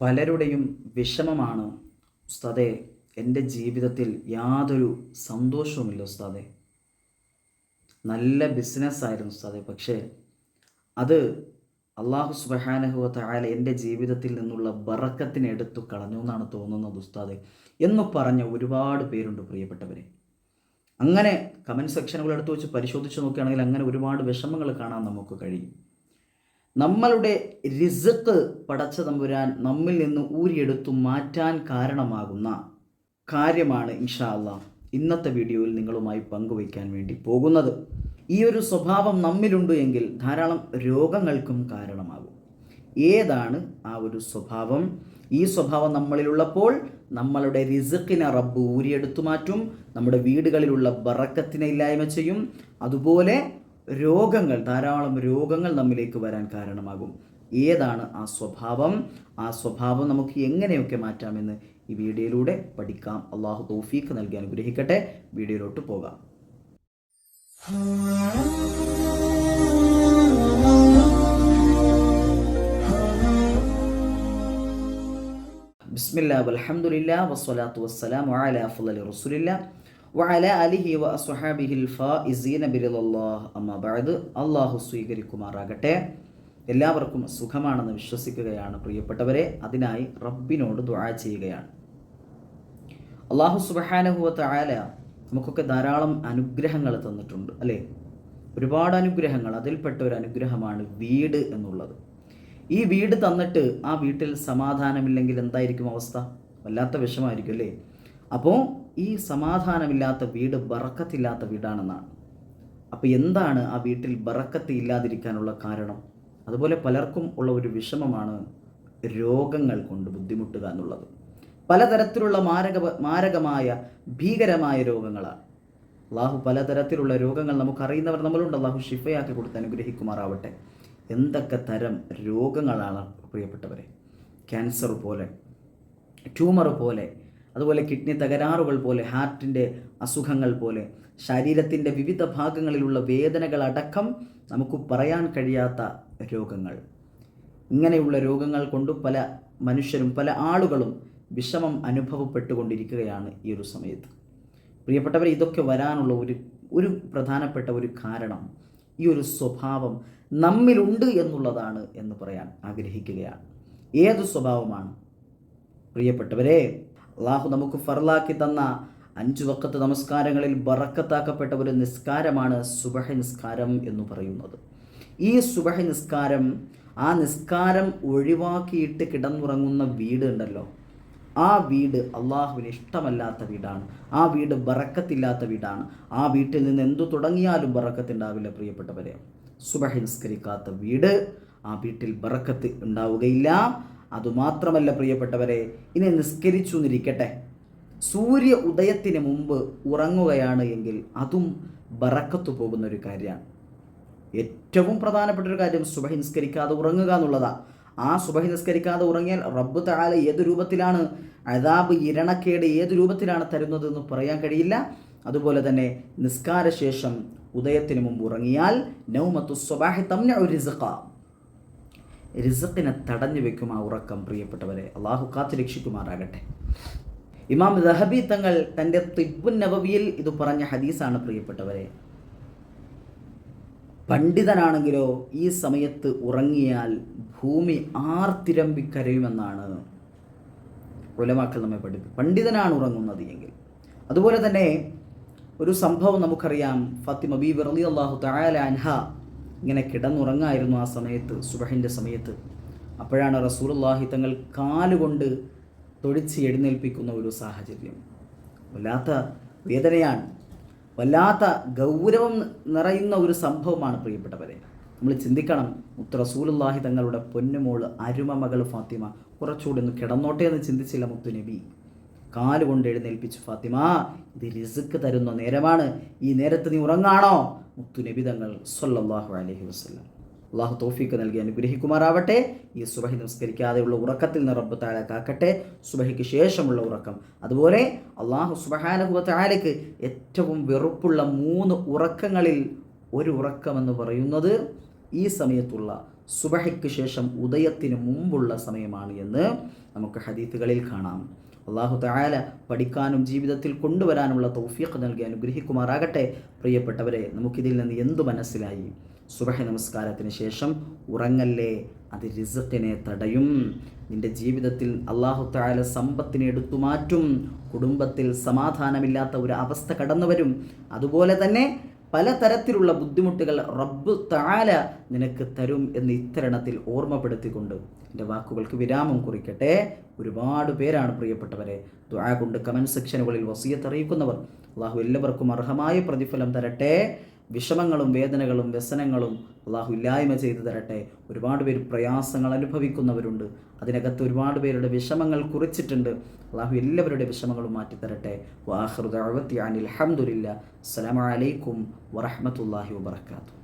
പലരുടെയും വിഷമമാണ് ഉസ്താദെ എന്റെ ജീവിതത്തിൽ യാതൊരു സന്തോഷവുമില്ല ഉസ്താദെ. നല്ല ബിസിനസ്സായിരുന്നു ഉസ്താദെ പക്ഷേ അത് അള്ളാഹു സുബഹാനഹുവത്ത ആല എന്റെ ജീവിതത്തിൽ നിന്നുള്ള ബറക്കത്തിനെ എടുത്തു കളഞ്ഞു എന്നാണ് തോന്നുന്നത് ഉസ്താദെ എന്ന് പറഞ്ഞ ഒരുപാട് പേരുണ്ട് പ്രിയപ്പെട്ടവരെ. അങ്ങനെ കമന്റ് സെക്ഷനുകൾ എടുത്തു വെച്ച് പരിശോധിച്ച് നോക്കുകയാണെങ്കിൽ അങ്ങനെ ഒരുപാട് വിഷമങ്ങൾ കാണാൻ നമുക്ക് കഴിയും. നമ്മളുടെ റിസക്ക് പടച്ച തമ്പുരാൻ നമ്മിൽ നിന്ന് ഊരിയെടുത്തു മാറ്റാൻ കാരണമാകുന്ന കാര്യമാണ് ഇൻഷാ ഇന്നത്തെ വീഡിയോയിൽ നിങ്ങളുമായി പങ്കുവയ്ക്കാൻ വേണ്ടി പോകുന്നത്. ഈ ഒരു സ്വഭാവം നമ്മിലുണ്ട് എങ്കിൽ ധാരാളം രോഗങ്ങൾക്കും കാരണമാകും. ഏതാണ് ആ ഒരു സ്വഭാവം? ഈ സ്വഭാവം നമ്മളിലുള്ളപ്പോൾ നമ്മളുടെ റിസക്കിനെ റബ്ബ് ഊരിയെടുത്തു മാറ്റും നമ്മുടെ വീടുകളിലുള്ള ബറക്കത്തിനെ ഇല്ലായ്മ ചെയ്യും. അതുപോലെ രോഗങ്ങൾ ധാരാളം രോഗങ്ങൾ നമ്മിലേക്ക് വരാൻ കാരണമാകും. ഏതാണ് ആ സ്വഭാവം? ആ സ്വഭാവം നമുക്ക് എങ്ങനെയൊക്കെ മാറ്റാമെന്ന് ഈ വീഡിയോയിലൂടെ പഠിക്കാം. അള്ളാഹു തൗഫീഖ് നൽകി അനുഗ്രഹിക്കട്ടെ. വീഡിയോയിലോട്ട് പോകാം. ബിസ്മില്ലാ അലഹമുല്ല വസ്സലാത്തു വസ്സലാം അലാ അഫ്ളലി റസൂലില്ലാ വഅല അലിഹി വ അസ്ഹാബിഹിൽ ഫായിസീന ബിറിദല്ലാഹ് അമ്മാ ബഅദ് അല്ലാഹു സ്വീകരിക്കുമാറാകട്ടെ. എല്ലാവർക്കും സുഖമാണെന്ന് വിശ്വസിക്കുകയാണ് പ്രിയപ്പെട്ടവരെ. അതിനായി റബ്ബിനോട് ദുആ ചെയ്യുകയാണ്. അള്ളാഹു സുബഹാനഹുവത്ത ആല നമുക്കൊക്കെ ധാരാളം അനുഗ്രഹങ്ങൾ തന്നിട്ടുണ്ട് അല്ലേ? ഒരുപാട് അനുഗ്രഹങ്ങൾ. അതിൽപ്പെട്ട ഒരു അനുഗ്രഹമാണ് വീട് എന്നുള്ളത്. ഈ വീട് തന്നിട്ട് ആ വീട്ടിൽ സമാധാനമില്ലെങ്കിൽ എന്തായിരിക്കും അവസ്ഥ? വല്ലാത്ത വിഷമായിരിക്കും അല്ലേ? അപ്പോൾ ഈ സമാധാനമില്ലാത്ത വീട് ബറക്കത്തില്ലാത്ത വീടാണെന്നാണ്. അപ്പോൾ എന്താണ് ആ വീട്ടിൽ ബറക്കത്ത് ഇല്ലാതിരിക്കാനുള്ള കാരണം? അതുപോലെ പലർക്കും ഉള്ള ഒരു വിഷമമാണ് രോഗങ്ങൾ കൊണ്ട് ബുദ്ധിമുട്ടുക എന്നുള്ളത്. പലതരത്തിലുള്ള മാരക മാരകമായ ഭീകരമായ രോഗങ്ങളാണ്. അള്ളാഹു പലതരത്തിലുള്ള രോഗങ്ങൾ നമുക്കറിയുന്നവർ നമ്മളുണ്ട് അള്ളാഹു ഷിഫയാക്കി കൊടുത്ത് അനുഗ്രഹിക്കുമാറാവട്ടെ. എന്തൊക്കെ തരം രോഗങ്ങളാണ് പ്രിയപ്പെട്ടവരെ? ക്യാൻസർ പോലെ ട്യൂമർ പോലെ അതുപോലെ കിഡ്നി തകരാറുകൾ പോലെ ഹാർട്ടിന്റെ അസുഖങ്ങൾ പോലെ ശരീരത്തിന്റെ വിവിധ ഭാഗങ്ങളിലുള്ള വേദനകളടക്കം നമുക്ക് പറയാൻ കഴിയാത്ത രോഗങ്ങൾ. ഇങ്ങനെയുള്ള രോഗങ്ങൾ കൊണ്ട് പല മനുഷ്യരും പല ആളുകളും വിഷമം അനുഭവപ്പെട്ടുകൊണ്ടിരിക്കുകയാണ് ഈ ഒരു സമയത്ത്. പ്രിയപ്പെട്ടവരെ ഇതൊക്കെ വരാനുള്ള ഒരു ഒരു പ്രധാനപ്പെട്ട ഒരു കാരണം ഈ ഒരു സ്വഭാവം നമ്മിലുണ്ട് എന്നുള്ളതാണ് എന്ന് പറയാൻ ആഗ്രഹിക്കുകയാണ്. ഏത് സ്വഭാവമാണ്? പ്രിയപ്പെട്ടവരെ അള്ളാഹു നമുക്ക് ഫർലാക്കി തന്ന അഞ്ചു വക്കത്ത് നമസ്കാരങ്ങളിൽ ബറക്കത്താക്കപ്പെട്ട ഒരു നിസ്കാരമാണ് സുബഹ നിസ്കാരം എന്ന് പറയുന്നത്. ഈ സുബഹ നിസ്കാരം ആ നിസ്കാരം ഒഴിവാക്കിയിട്ട് കിടന്നുറങ്ങുന്ന വീട് ഉണ്ടല്ലോ. ആ വീട് അള്ളാഹുവിന് ഇഷ്ടമല്ലാത്ത വീടാണ്. ആ വീട് ബറക്കത്തില്ലാത്ത വീടാണ്. ആ വീട്ടിൽ നിന്ന് എന്തു തുടങ്ങിയാലും ബറക്കത്തുണ്ടാവില്ല പ്രിയപ്പെട്ടവരെ. സുബഹ നിസ്കരിക്കാത്ത വീട് ആ വീട്ടിൽ ബറക്കത്ത് ഉണ്ടാവുകയില്ല. അതുമാത്രമല്ല പ്രിയപ്പെട്ടവരെ ഇനി നിസ്കരിച്ചു എന്നിരിക്കട്ടെ സൂര്യ ഉദയത്തിന് മുമ്പ് ഉറങ്ങുകയാണ് എങ്കിൽ അതും ബറക്കത്തു പോകുന്ന ഒരു കാര്യമാണ്. ഏറ്റവും പ്രധാനപ്പെട്ട ഒരു കാര്യം സുബഹി നിസ്കരിക്കാതെ ഉറങ്ങുക എന്നുള്ളതാണ് ആ സുബഹി നിസ്കരിക്കാതെ ഉറങ്ങിയാൽ റബ്ബ് താല ഏത് രൂപത്തിലാണ് അതാബ് ഇരണക്കേട് ഏത് രൂപത്തിലാണ് തരുന്നത് എന്ന് പറയാൻ കഴിയില്ല. അതുപോലെ തന്നെ നിസ്കാരശേഷം ഉദയത്തിന് മുമ്പ് ഉറങ്ങിയാൽ നൗമത്തു സ്വബാഹി തമ്ന ഒരു റിസക്കിനെ തടഞ്ഞു വെക്കും ആ ഉറക്കം പ്രിയപ്പെട്ടവരെ. അള്ളാഹു കാത്തു രക്ഷിക്കുമാറാകട്ടെ. ഇമാം ദഹബി തങ്ങൾ തന്റെ തിബുൻ നബവിയിൽ ഇത് പറഞ്ഞ ഹദീസാണ് പ്രിയപ്പെട്ടവരെ. പണ്ഡിതനാണെങ്കിലോ ഈ സമയത്ത് ഉറങ്ങിയാൽ ഭൂമി ആർത്തിരമ്പി കരയുമെന്നാണ് ഉലമാക്കൾ നമ്മെ പഠിപ്പിക്കും പണ്ഡിതനാണ് ഉറങ്ങുന്നത് എങ്കിൽ. അതുപോലെ തന്നെ ഒരു സംഭവം നമുക്കറിയാം. ഫാത്തിമ ബി വെറലി അള്ളാഹു തായാല അൻഹ ഇങ്ങനെ കിടന്നുറങ്ങായിരുന്നു ആ സമയത്ത് സുബഹിന്റെ സമയത്ത്. അപ്പോഴാണ് റസൂലുള്ളാഹി തങ്ങൾ കാലുകൊണ്ട് തൊഴിച്ച് എഴുന്നേൽപ്പിക്കുന്ന ഒരു സാഹചര്യം. വല്ലാത്ത വേദനയാണ്. വല്ലാത്ത ഗൗരവം നിറയുന്ന ഒരു സംഭവമാണ് പ്രിയപ്പെട്ടവരെ. നമ്മൾ ചിന്തിക്കണം മുത്ത് റസൂലുള്ളാഹി തങ്ങളുടെ പൊന്നുമോൾ അരുമ മകൾ ഫാത്തിമ കുറച്ചുകൂടി ഒന്ന് കിടന്നോട്ടെ എന്ന് ചിന്തിച്ചില്ല മുത്തു നബി. കാലുകൊണ്ട് എഴുന്നേൽപ്പിച്ചു ഫാത്തിമ. ഇത് റിസുക്ക് തരുന്ന നേരമാണ്. ഈ നേരത്ത് നീ ഉറങ്ങാണോ? മുത്തു നബി തങ്ങൾ സല്ലല്ലാഹു അലൈഹി വസല്ലം. അള്ളാഹു തോഫീക്ക് നൽകി അനുഗ്രഹിക്കുമാറാവട്ടെ. ഈ സുബഹി നമസ്കരിക്കാതെയുള്ള ഉറക്കത്തിൽ നിന്ന് റബ്ബ് താഴെ കാക്കട്ടെ. സുബഹിക്ക് ശേഷമുള്ള ഉറക്കം. അതുപോലെ അള്ളാഹു സുബഹാനുഭവ താഴേക്ക് ഏറ്റവും വെറുപ്പുള്ള മൂന്ന് ഉറക്കങ്ങളിൽ ഒരു ഉറക്കമെന്ന് പറയുന്നത് ഈ സമയത്തുള്ള സുബഹയ്ക്ക് ശേഷം ഉദയത്തിന് മുമ്പുള്ള സമയമാണ് എന്ന് നമുക്ക് ഹദീത്തുകളിൽ കാണാം. അള്ളാഹു തയാല പഠിക്കാനും ജീവിതത്തിൽ കൊണ്ടുവരാനുമുള്ള തൗഫീഖ് നൽകി അനുഗ്രഹിക്കുമാറാകട്ടെ. പ്രിയപ്പെട്ടവരെ നമുക്കിതിൽ നിന്ന് എന്തു മനസ്സിലായി? സുബഹ നമസ്കാരത്തിന് ശേഷം ഉറങ്ങല്ലേ? അത് റിസക്കിനെ തടയും. നിന്റെ ജീവിതത്തിൽ അള്ളാഹു തയാല സമ്പത്തിനെ എടുത്തു മാറ്റും. കുടുംബത്തിൽ സമാധാനമില്ലാത്ത ഒരു അവസ്ഥ കടന്നുവരും അതുപോലെ തന്നെ പലതരത്തിലുള്ള ബുദ്ധിമുട്ടുകൾ റബ്ബ് താല നിനക്ക് തരും എന്ന് ഇത്തരണത്തിൽ ഓർമ്മപ്പെടുത്തിക്കൊണ്ട് എന്റെ വാക്കുകൾക്ക് വിരാമം കുറിക്കട്ടെ. ഒരുപാട് പേരാണ് പ്രിയപ്പെട്ടവരെ. ദുആ കൊണ്ട് കമന്റ് സെക്ഷനുകളിൽ വസീയത്ത് അറിയിക്കുന്നവർ അള്ളാഹു എല്ലാവർക്കും അർഹമായ പ്രതിഫലം തരട്ടെ. വിഷമങ്ങളും വേദനകളും വ്യസനങ്ങളും അള്ളാഹു ഇല്ലായ്മ ചെയ്തു തരട്ടെ. ഒരുപാട് പേര് പ്രയാസങ്ങൾ അനുഭവിക്കുന്നവരുണ്ട്. അതിനകത്ത് ഒരുപാട് പേരുടെ വിഷമങ്ങൾ കുറിച്ചിട്ടുണ്ട്. അള്ളാഹു എല്ലാവരുടെ വിഷമങ്ങളും മാറ്റി തരട്ടെ. വാഹൃദി അഹമ്മദില്ല അസ്സലാമലൈക്കും വറഹമത്തല്ലാഹി വാത്തു